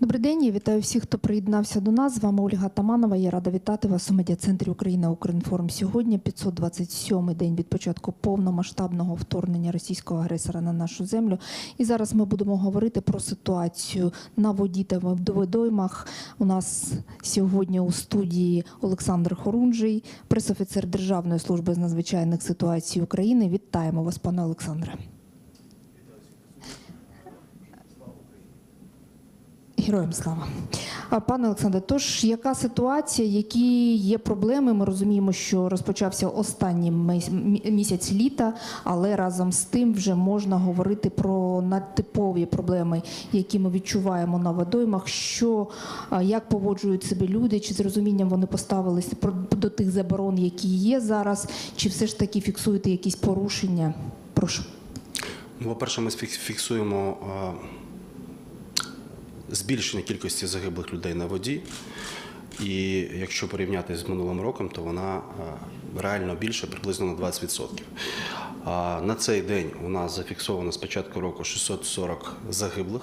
Добрий день, я вітаю всіх, хто приєднався до нас. З вами Ольга Таманова. Я рада вітати вас у медіа-центрі Україна Укрінформ. Сьогодні 527-й день від початку повномасштабного вторгнення російського агресора на нашу землю. І зараз ми будемо говорити про ситуацію на воді та водоймах. У нас сьогодні у студії Олександр Хорунжий, пресофіцер Державної служби з надзвичайних ситуацій України. Вітаємо вас, пане Олександре. Героям слава. Пане Олександре, тож яка ситуація, які є проблеми? Ми розуміємо, що розпочався останній місяць літа, але разом з тим вже можна говорити про надтипові проблеми, які ми відчуваємо на водоймах. Що як поводжують себе люди, чи з розумінням вони поставилися до тих заборон, які є зараз, чи все ж таки фіксуєте якісь порушення? Прошу. Ну, По-перше, ми фікс- фіксуємо збільшення кількості загиблих людей на воді. І якщо порівняти з минулим роком, то вона е, реально більше приблизно на 20%. На цей день у нас зафіксовано з початку року 640 загиблих,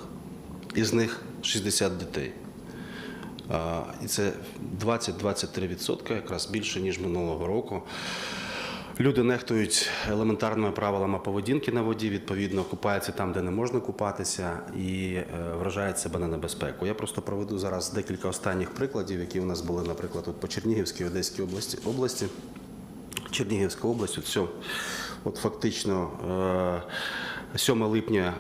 із них 60 дітей. І це 20-23% якраз більше, ніж минулого року. Люди нехтують елементарними правилами поведінки на воді, відповідно, купаються там, де не можна купатися, і е, вражають себе на небезпеку. Я просто проведу зараз декілька останніх прикладів, які у нас були, наприклад, от по Чернігівській Одеській області. області. Чернігівська область, от, от фактично е, 7 липня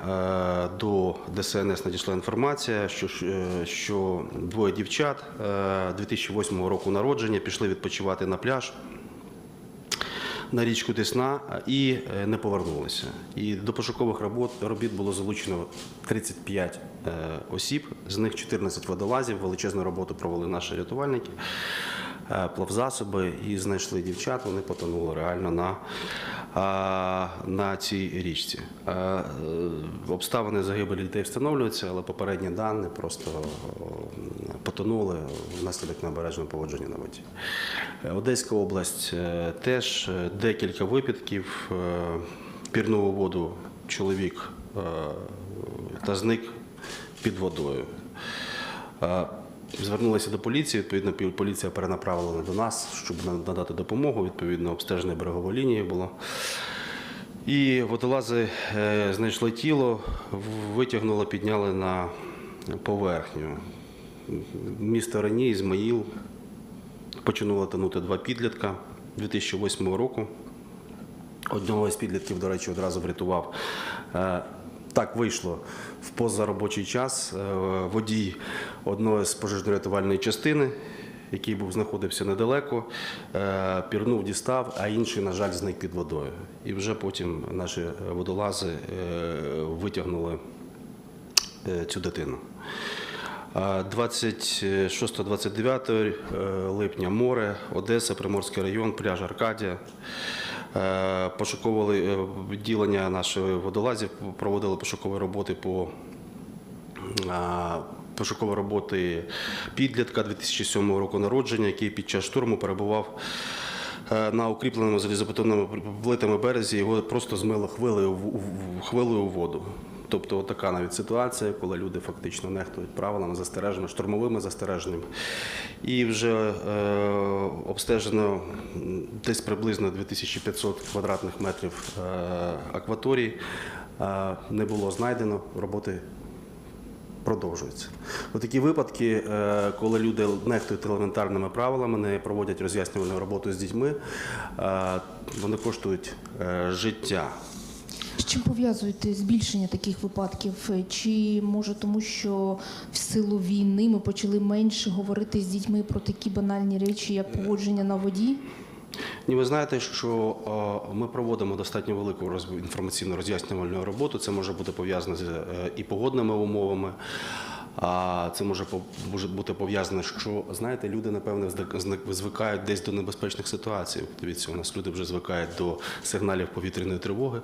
е, до ДСНС надійшла інформація, що, е, що двоє дівчат е, 2008 року народження пішли відпочивати на пляж на річку Десна і е, не повернулися. І до пошукових робот робіт було залучено 35 е, осіб, з них 14 водолазів. Величезну роботу провели наші рятувальники, е, плавзасоби і знайшли дівчат. Вони потонули реально на, на цій річці. Обставини загибелі дітей встановлюються, але попередні дані просто потонули внаслідок необережного поводження на воді. Е, Одеська область е, теж е, декілька випадків. Пірнув воду чоловік та зник під водою. Звернулися до поліції, відповідно, поліція перенаправила до нас, щоб надати допомогу. Відповідно, обстеження берегової лінії було. І водолази знайшли тіло, витягнули, підняли на поверхню. Місто Рені, Ізмаїл, починуло тонути два підлітка 2008 року. Одного із підлітків, до речі, одразу врятував. Е, Так вийшло в позаробочий час. е, Водій одної з пожежно-рятувальної частини, який був знаходився недалеко, е, пірнув, дістав, а інший, на жаль, зник під водою. І вже потім наші водолази витягнули цю дитину. А 26-29 е, липня море, Одеса, Приморський район, пляж Аркадія. Е, Пошуковували е, відділення наших водолазів, проводили пошукові роботи по пошукові роботи підлітка 2007 року народження, який під час штурму перебував на укріпленому залізобетонними плитами березі, його просто змило хвилею, в- хвилею у воду. Тобто така навіть ситуація, коли люди фактично нехтують правилами застереженими, штурмовими застереженнями. І вже е, обстежено десь приблизно 2500 квадратних метрів е, акваторії. Е, не було знайдено, роботи продовжується. Ось такі випадки, коли люди нехтують елементарними правилами, не проводять роз'яснювальну роботу з дітьми, вони коштують життя. З чим пов'язуєте збільшення таких випадків? Чи може тому, що в силу війни ми почали менше говорити з дітьми про такі банальні речі, як поводження на воді? Ні, ви знаєте, що ми проводимо достатньо велику інформаційну роз'яснювальну роботу. Це може бути пов'язано з е, і погодними умовами. А це може може бути пов'язано, що знаєте, люди напевне звикають десь до небезпечних ситуацій. Дивіться, у нас люди вже звикають до сигналів повітряної тривоги.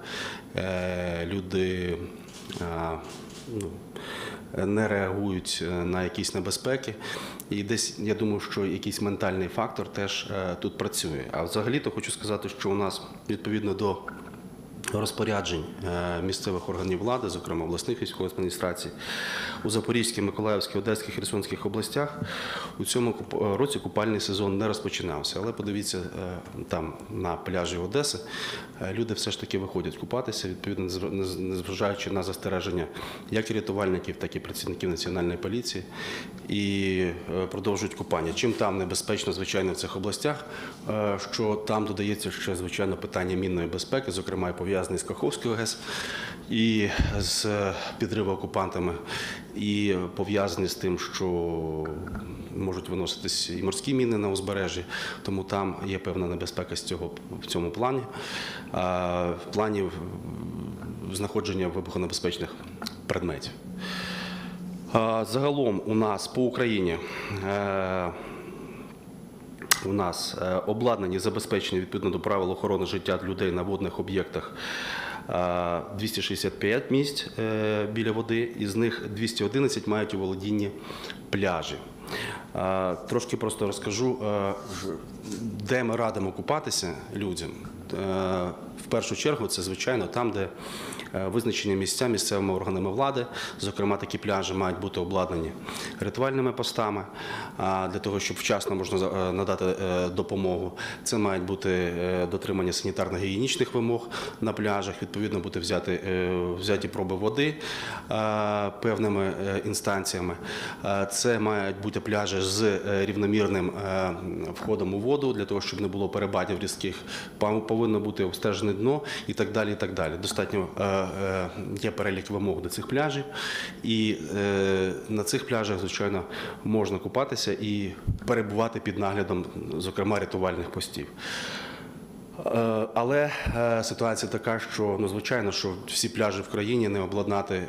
Е, Люди ну, не реагують е, на якісь небезпеки. І десь я думаю, що якийсь ментальний фактор теж е, тут працює. А взагалі-то хочу сказати, що у нас відповідно до розпоряджень е, місцевих органів влади, зокрема обласних військових адміністрацій, у Запорізькій, Миколаївській, Одеській, Херсонських областях у цьому році купальний сезон не розпочинався. Але подивіться е, там на пляжі Одеси, е, люди все ж таки виходять купатися, відповідно, незважаючи на застереження як рятувальників, так і працівників національної поліції, і е, продовжують купання. Чим там небезпечно, звичайно, в цих областях, е, що там додається ще звичайно питання мінної безпеки, зокрема і пов'язаний з Каховською ГЕС і з підриву окупантами, і пов'язаний з тим, що можуть виноситись і морські міни на узбережжі, тому там є певна небезпека з цього в цьому плані. В плані знаходження вибухонебезпечних предметів. Загалом у нас по Україні е, у нас е, обладнані забезпечені відповідно до правил охорони життя людей на водних об'єктах е, 265 місць е, біля води, із них 211 мають у володінні пляжі. Е, Трошки просто розкажу, е, де ми радимо купатися людям. Е, В першу чергу це звичайно там, де е, визначені місця місцевими органами влади. Зокрема, такі пляжі мають бути обладнані рятувальними постами для того, щоб вчасно можна е, надати допомогу. Це мають бути дотримання санітарно-гігієнічних вимог на пляжах. Відповідно, бути взяти взяті проби води певними інстанціями. Це мають бути пляжі з рівномірним входом у воду для того, щоб не було перепадів різких. Пав- Повинно бути обстежене дно і так далі. І так далі. Достатньо е, е, є перелік вимог до цих пляжів, і е, на цих пляжах, звичайно, можна купатися і перебувати під наглядом, зокрема, рятувальних постів. Але ситуація така, що ну звичайно, що всі пляжі в країні не обладнати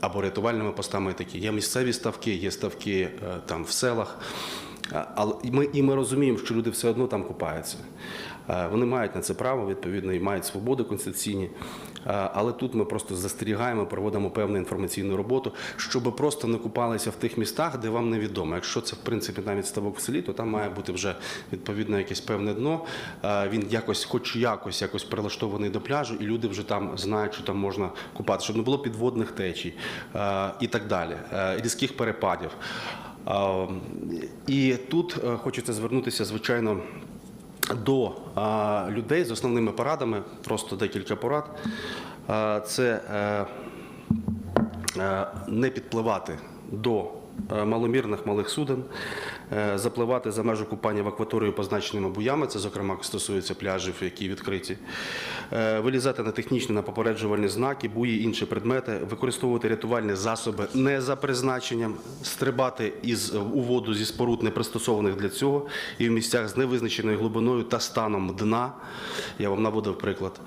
або рятувальними постами такі. Є місцеві ставки, є ставки там в селах. Але ми, і ми розуміємо, що люди все одно там купаються. Е, Вони мають на це право, відповідно, і мають свободи конституційні. Е, Але тут ми просто застерігаємо, проводимо певну інформаційну роботу, щоб просто не купалися в тих містах, де вам невідомо. Якщо це в принципі навіть ставок в селі, то там має бути вже відповідно якесь певне дно. Е, Він якось, хоч якось, якось прилаштований до пляжу, і люди вже там знають, що там можна купатися, щоб не було підводних течій і так далі, різких перепадів. Е, І тут хочеться звернутися, звичайно до людей з основними порадами, просто декілька порад. Це е, е, не підпливати до е, маломірних малих суден, запливати за межу купання в акваторію позначеними буями, це, зокрема, стосується пляжів, які відкриті, е, вилізати на технічні на попереджувальні знаки, буї, інші предмети, використовувати рятувальні засоби не за призначенням, стрибати із у воду зі споруд, не пристосованих для цього, і в місцях з невизначеною глибиною та станом дна. Я вам наводив приклад,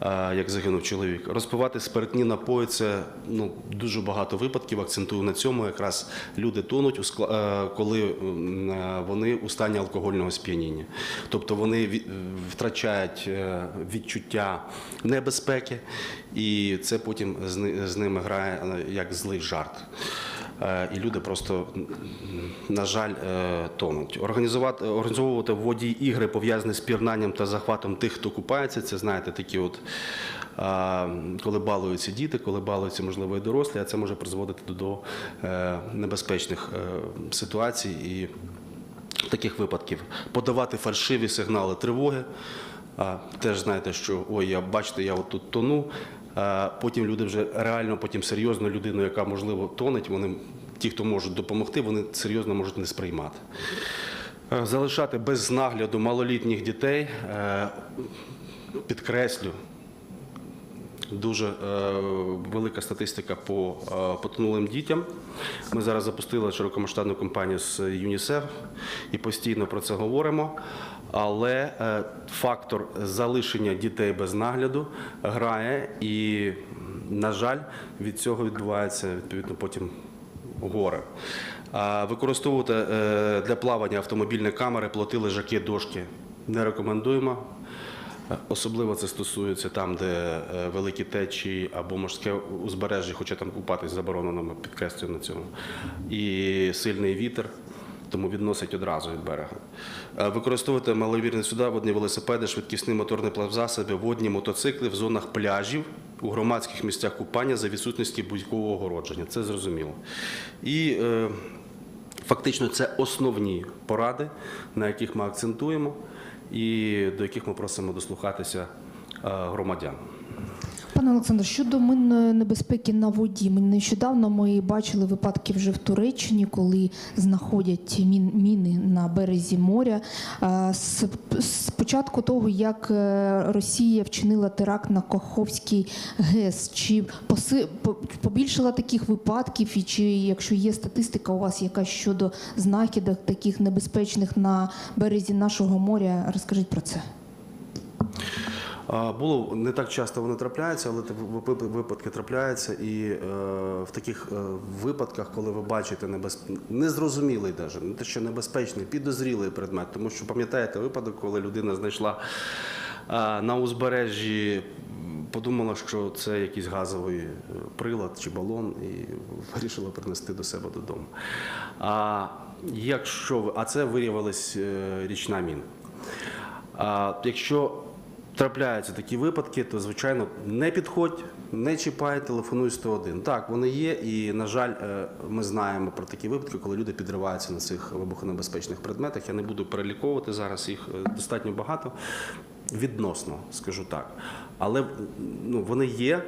е, як загинув чоловік. Розпивати спиртні напої це ну, дуже багато випадків. Акцентую на цьому. Якраз люди тонуть, е, коли е, вони у стані алкогольного сп'яніння. Тобто вони ві- втрачають е, відчуття небезпеки, і це потім з ними грає е, як злий жарт. Е, І люди просто, на жаль, е, тонуть. Організувати, організовувати в воді ігри, пов'язані з пірнанням та захватом тих, хто купається. Це знаєте, такі от. е, Коли балуються діти, коли балуються, можливо, і дорослі, а це може призводити до, е, небезпечних е, ситуацій і таких випадків. Подавати фальшиві сигнали тривоги. Теж знаєте, що ой, я бачите, я от тут тону. Потім люди вже реально, потім серйозно людину, яка можливо тонеть, вони ті, хто можуть допомогти, вони серйозно можуть не сприймати. Е, Залишати без нагляду малолітніх дітей, е, підкреслю, Дуже е, велика статистика по е, потонулим дітям. Ми зараз запустили широкомасштабну кампанію з ЮНІСЕФ і постійно про це говоримо. Але е, фактор залишення дітей без нагляду грає, і, на жаль, від цього відбувається відповідно потім горе. Використовувати е, для плавання автомобільні камери, плоти, лежаки, дошки не рекомендуємо. Особливо це стосується там, де е, великі течії або морське узбережжя, хоча там купатись заборонено, ми підкреслюємо на цьому. І сильний вітер. Тому відносить одразу від берега. Е, Використовувати маловірні суда, водні велосипеди, швидкісні моторні плавзасоби, водні мотоцикли в зонах пляжів, у громадських місцях купання за відсутності будь-якого огородження. Це зрозуміло. І е, фактично це основні поради, на яких ми акцентуємо і до яких ми просимо дослухатися е, громадян. Пане Олександр, щодо минної небезпеки на воді, ми нещодавно ми бачили випадки вже в Туреччині, коли знаходять мін, міни на березі моря. З, початку того, як е, Росія вчинила теракт на Каховський ГЕС, чи побільшила таких випадків, і чи якщо є статистика у вас якась щодо знахідок таких небезпечних на березі нашого моря, розкажіть про це. Було не так часто вони трапляються, але випадки трапляються. І е, в таких е, випадках, коли ви бачите незрозумілий, даже, не те, що небезпечний, підозрілий предмет, тому що пам'ятаєте випадок, коли людина знайшла е, на узбережжі, подумала, що це якийсь газовий прилад чи балон, і вирішила принести до себе додому. А якщо а це виявилась річна міна. А якщо трапляються такі випадки, то звичайно не підходь, не чіпай, телефонуй 101. Так, вони є, і на жаль, е, ми знаємо про такі випадки, коли люди підриваються на цих вибухонебезпечних предметах. Я не буду переліковувати зараз, їх е, достатньо багато. Відносно, скажу так. Але ну, вони є,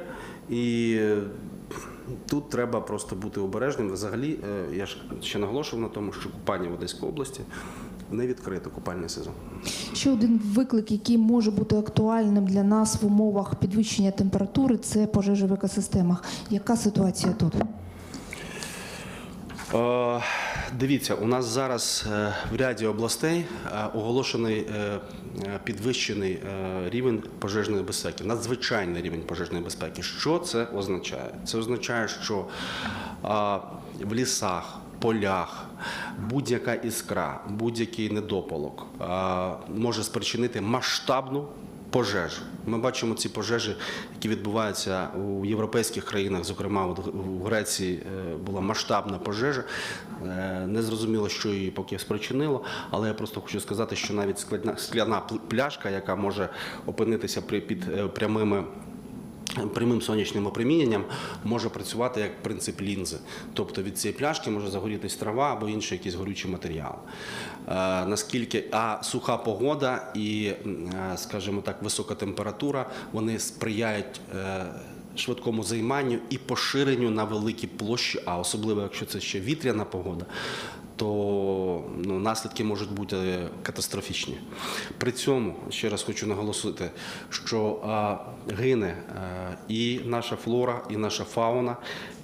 і е, тут треба просто бути обережним. Взагалі, я ж ще наголошував на тому, що купання в Одеській області не відкрито купальний сезон. Ще один виклик, який може бути актуальним для нас в умовах підвищення температури, це пожежі в екосистемах. Яка ситуація тут? Е, Дивіться, у нас зараз е, в ряді областей е, оголошений е, підвищений рівень пожежної безпеки, надзвичайний рівень пожежної безпеки. Що це означає? Це означає, що в лісах, полях будь-яка іскра, будь-який недопалок може спричинити масштабну пожежу. Ми бачимо ці пожежі, які відбуваються у європейських країнах, зокрема в Греції е, була масштабна пожежа. Е, Не зрозуміло, що її поки спричинило, але я просто хочу сказати, що навіть скляна, скляна пл- пляшка, яка може опинитися під е, прямими. Прямим сонячним опроміненням може працювати як принцип лінзи. Тобто від цієї пляшки може загорітись трава або інший якийсь горючий матеріал. Е, наскільки а суха погода і, е, скажімо так, висока температура вони сприяють. е, Швидкому займанню і поширенню на великі площі, а особливо якщо це ще вітряна погода, то ну, наслідки можуть бути катастрофічні. При цьому ще раз хочу наголосити, що а, гине а, і наша флора, і наша фауна,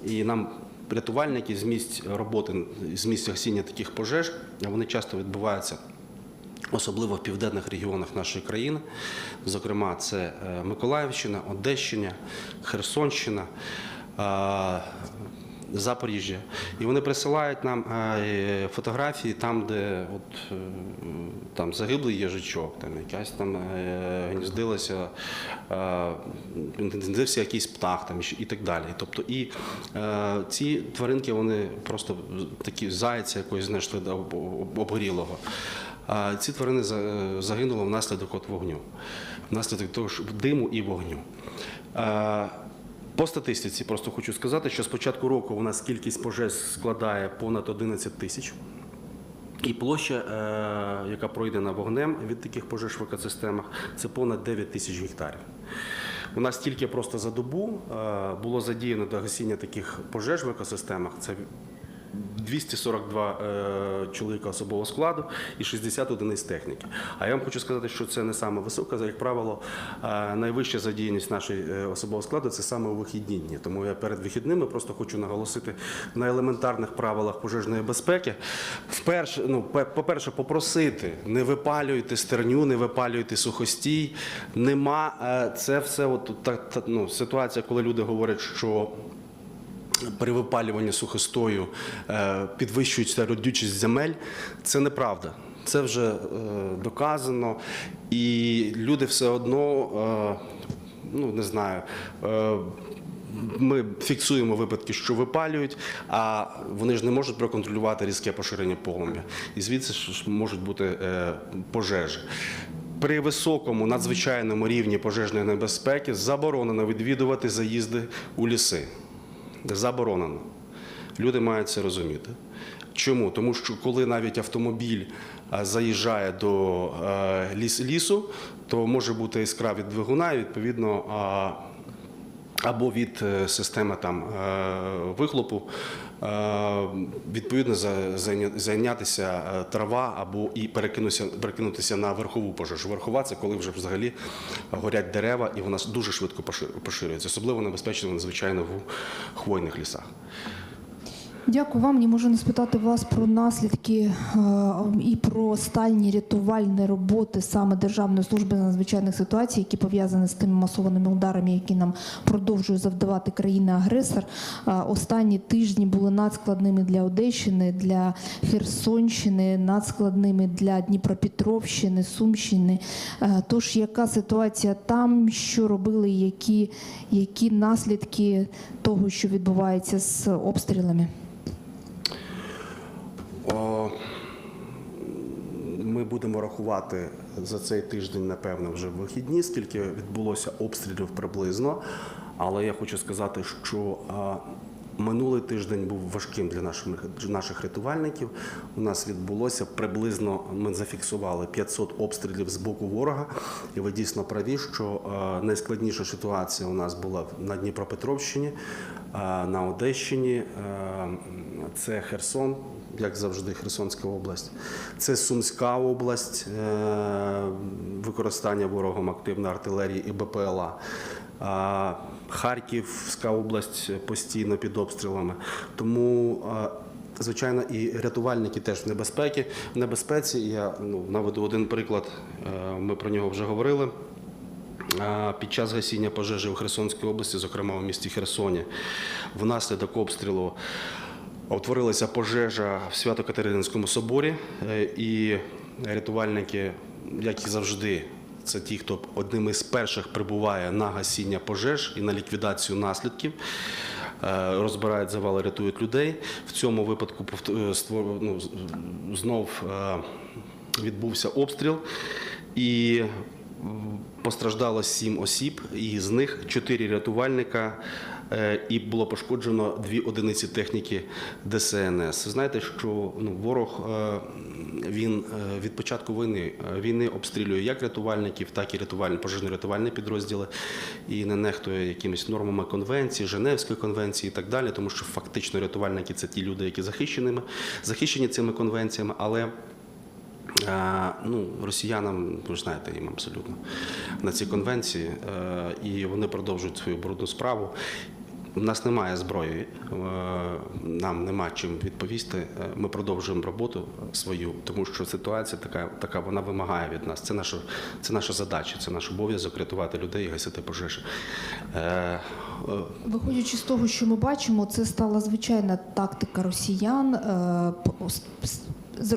і нам. Рятувальники з місць роботи, з місць гасіння таких пожеж, вони часто відбуваються особливо в південних регіонах нашої країни. Зокрема, це е, Миколаївщина, Одещина, Херсонщина. Запоріжжя, і вони присилають нам е, фотографії там, де от, е, там загиблий їжачок, там якась там е, гніздилася, гніздився якийсь птах там, і так далі. Тобто, і ці тваринки вони просто такі зайця якось знайшли обгорілого. Ці тварини загинули внаслідок от вогню, внаслідок того ж диму і вогню. По статистиці просто хочу сказати, що з початку року у нас кількість пожеж складає понад 11 тисяч. І площа, е, яка пройдена вогнем від таких пожеж в екосистемах, це понад 9 тисяч гектарів. У нас тільки просто за добу е, було задіяно до гасіння таких пожеж в екосистемах. Це 242 е, чоловіка особового складу і 60 одиниць техніки. А я вам хочу сказати, що це не саме висока, як правило, е, найвища задіяність нашої е, особового складу це саме у вихідні дні. Тому я перед вихідними просто хочу наголосити на елементарних правилах пожежної безпеки. Вперше, ну, по-перше, попросити, не випалюйте стерню, не випалюйте сухостій. Нема це все от, та, та, ну, ситуація, коли люди говорять, що при випалюванні сухостою е, підвищується родючість земель. Це неправда. Це вже е, доказано, і люди все одно, е, ну не знаю, ми фіксуємо випадки, що випалюють, а вони ж не можуть проконтролювати різке поширення полум'я. І звідси ж можуть бути пожежі. При високому надзвичайному рівні пожежної небезпеки заборонено відвідувати заїзди у ліси. Заборонено. Люди мають це розуміти. Чому? Тому що коли навіть автомобіль заїжджає до лісу, то може бути іскра від двигуна, і відповідно. або від е, системи там е, вихлопу, відповідно за- зайнятися е, трава або і перекинутися, на верхову пожежу. Верхова це коли вже взагалі горять дерева, і вона дуже швидко поширюється. Особливо небезпечно, звичайно, в хвойних лісах. Дякую вам. Не можу не спитати вас про наслідки е, і про останні рятувальні роботи саме Державної служби надзвичайних ситуацій, які пов'язані з тими масованими ударами, які нам продовжує завдавати країна-агресор. Е, Останні тижні були надскладними для Одещини, для Херсонщини, надскладними для Дніпропетровщини, Сумщини. Е, Тож, яка ситуація там, що робили, які, які наслідки того, що відбувається з обстрілами? Ми будемо рахувати за цей тиждень, напевно, вже вихідні, скільки відбулося обстрілів приблизно. Але я хочу сказати, що минулий тиждень був важким для наших, наших рятувальників. У нас відбулося приблизно, ми зафіксували 500 обстрілів з боку ворога. І ви дійсно праві, що найскладніша ситуація у нас була на Дніпропетровщині, на Одещині. Це Херсон, як завжди, Херсонська область. Це Сумська область, е, використання ворогом активної артилерії і БПЛА. Харківська область постійно під обстрілами. Тому, е, звичайно, і рятувальники теж в небезпеці. В небезпеці. Я ну, наведу один приклад, е, ми про нього вже говорили. Під час гасіння пожежі в Херсонській області, зокрема у місті Херсоні, внаслідок обстрілу утворилася пожежа в Свято-Катерининському соборі, е, і рятувальники, як і завжди, це ті, хто одним із перших прибуває на гасіння пожеж і на ліквідацію наслідків. е, Розбирають завали, рятують людей. В цьому випадку е, ну, знов відбувся обстріл, і постраждало сім осіб, і з них чотири рятувальника, і було пошкоджено дві одиниці техніки ДСНС. Знаєте, що ну, ворог е, він е, від початку війни е, війни обстрілює як рятувальників, так і рятувальні пожежно-рятувальні підрозділи, і не нехтує якимись нормами конвенції, Женевської конвенції і так далі, тому що фактично рятувальники це ті люди, які захищеними, захищені цими конвенціями, але Е, Ну, росіянам, ви ж знаєте, їм абсолютно на ці конвенції, е, і вони продовжують свою брудну справу. У нас немає зброї, е, нам нема чим відповісти. Е, Ми продовжуємо роботу свою, тому що ситуація така, така вона вимагає від нас. Це наша, це наша задача, це наш обов'язок рятувати людей і гасити пожежі. Е, Виходячи з того, що ми бачимо, це стала звичайна тактика росіян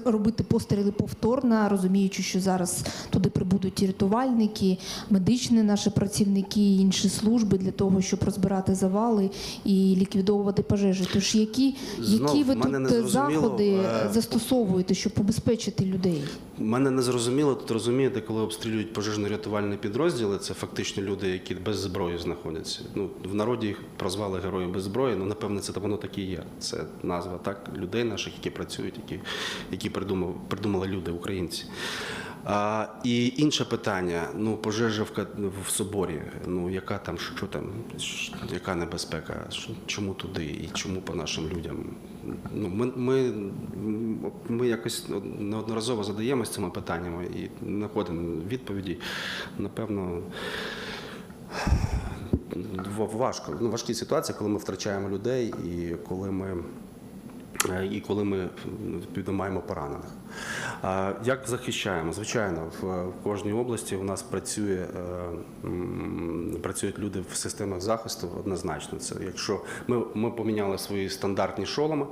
робити постріли повторно, розуміючи, що зараз туди прибудуть і рятувальники, медичні наші працівники, і інші служби для того, щоб розбирати завали і ліквідовувати пожежі. Тож які, Знов, ви мене не тут зрозуміло, заходи е, застосовуєте, щоб побезпечити людей? Мене не зрозуміло, тут розумієте, коли обстрілюють пожежно-рятувальні підрозділи, це фактично люди, які без зброї знаходяться. Ну, в народі їх прозвали герої без зброї, ну напевне, це воно так і є. Це назва так людей наших, які працюють, які, які придумав, придумали люди, українці. А, і інше питання: ну, пожежа в, в соборі. Ну, яка там, що там, яка небезпека? Чому туди і чому по нашим людям? Ну, ми, ми, ми якось неодноразово задаємось цими питаннями і знаходимо відповіді. Напевно, важко. Ну, важкі ситуації, коли ми втрачаємо людей і коли ми. Е, І коли ми відповідно маємо поранених. Як захищаємо? Звичайно, в кожній області у нас працює, е, працюють люди в системах захисту однозначно. Це якщо ми, ми поміняли свої стандартні шоломи,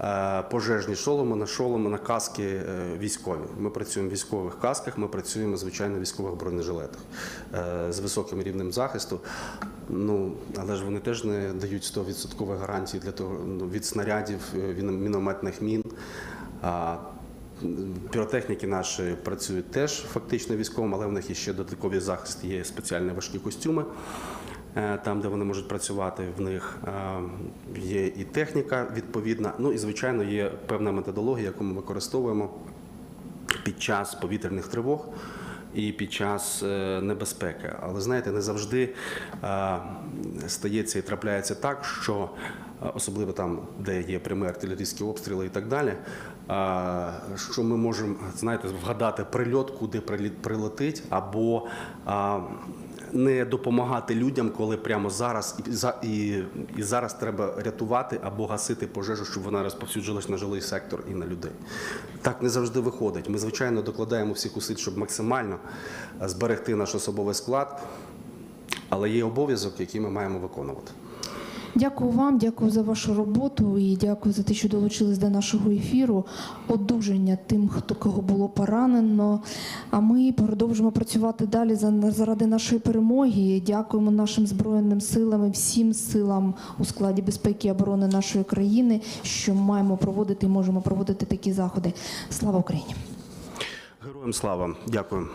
е, пожежні шоломи на шоломи на каски військові. Ми працюємо в військових касках, ми працюємо звичайно в військових бронежилетах з високим рівнем захисту. Ну але ж вони теж не дають 100% гарантії для того ну, від снарядів, мінометних мін. Піротехніки наші працюють теж фактично військовим, але в них є ще додатковий захист, є спеціальні важкі костюми. е, Там, де вони можуть працювати, в них е, є і техніка відповідна. Ну і звичайно є певна методологія, яку ми використовуємо під час повітряних тривог і під час е, небезпеки. Але знаєте, не завжди стається і трапляється так, що особливо там, де є прямі артилерійські обстріли і так далі, що ми можемо знаєте, вгадати прильот, куди прилетить, або не допомагати людям, коли прямо зараз і, і, і зараз треба рятувати або гасити пожежу, щоб вона розповсюджилась на жилий сектор і на людей. Так не завжди виходить. Ми, звичайно, докладаємо всіх усиль, щоб максимально зберегти наш особовий склад, але є обов'язок, який ми маємо виконувати. Дякую вам, дякую за вашу роботу і дякую за те, що долучились до нашого ефіру. Одужання тим, хто кого було поранено. А ми продовжимо працювати далі заради нашої перемоги. Дякуємо нашим збройним силам і всім силам у складі безпеки і оборони нашої країни, що маємо проводити і можемо проводити такі заходи. Слава Україні! Героям слава! Дякую.